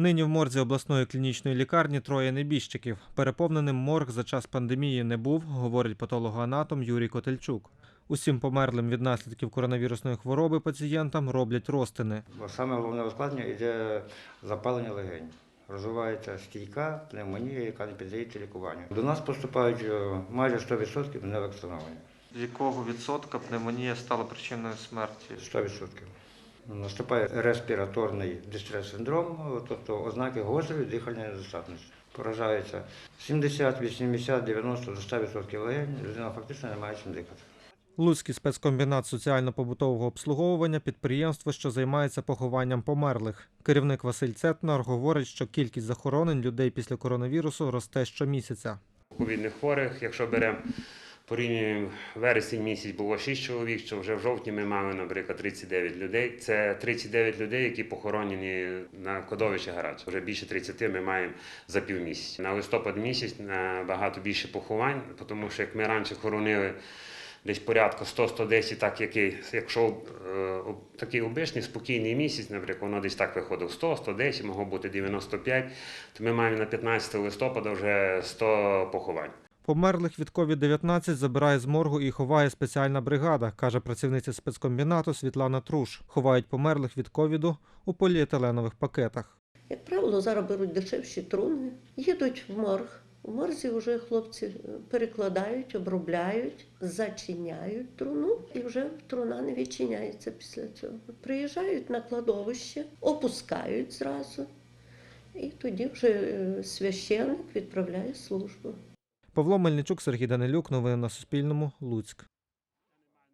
Нині в морзі обласної клінічної лікарні троє небіжчиків. Переповненим морг за час пандемії не був, говорить патологоанатом Юрій Котельчук. Усім померлим від наслідків коронавірусної хвороби пацієнтам роблять розтини. Саме головне ускладнення йде запалення легень. Розвивається стійка пневмонія, яка не піддається лікуванню. До нас поступають е, майже 100% невакциновані. З якого відсотка пневмонія стала причиною смерті? 100%. Наступає респіраторний дистрес-синдром, тобто ознаки гострої дихальної недостатності. Поражається 70, 80, 90 до 100% легень, людина фактично не має чим дихати. Луцький спецкомбінат соціально-побутового обслуговування підприємство, що займається похованням померлих. Керівник Василь Цетнар говорить, що кількість захоронень людей після коронавірусу росте щомісяця. ковідних хворих. Якщо беремо порівнюємо вересень місяць було 6 чоловік, що вже в жовтні ми мали, наприклад, 39 людей. Це 39 людей, які похоронені на кладовищі гараж. Вже більше 30 ми маємо за півмісяця. На листопад місяць набагато більше поховань, тому що як ми раніше хоронили. Десь порядку 100-110, так який, якщо е, такий обичний спокійний місяць, наприклад, воно десь так виходило 100, 110, могло бути 95, то ми маємо на 15 листопада вже 100 поховань. Померлих від COVID-19 забирає з моргу і ховає спеціальна бригада, каже працівниця спецкомбінату Світлана Труш. Ховають померлих від ковіду у поліетиленових пакетах. Як правило, зараз беруть дешевші труни, їдуть в морг. У морзі вже хлопці е, перекладають, обробляють, зачиняють труну, і вже труна не відчиняється після цього. Приїжджають на кладовище, опускають зразу, і тоді вже е, священник відправляє службу. Павло Мельничук, Сергій Данилюк. Новини на Суспільному. Луцьк.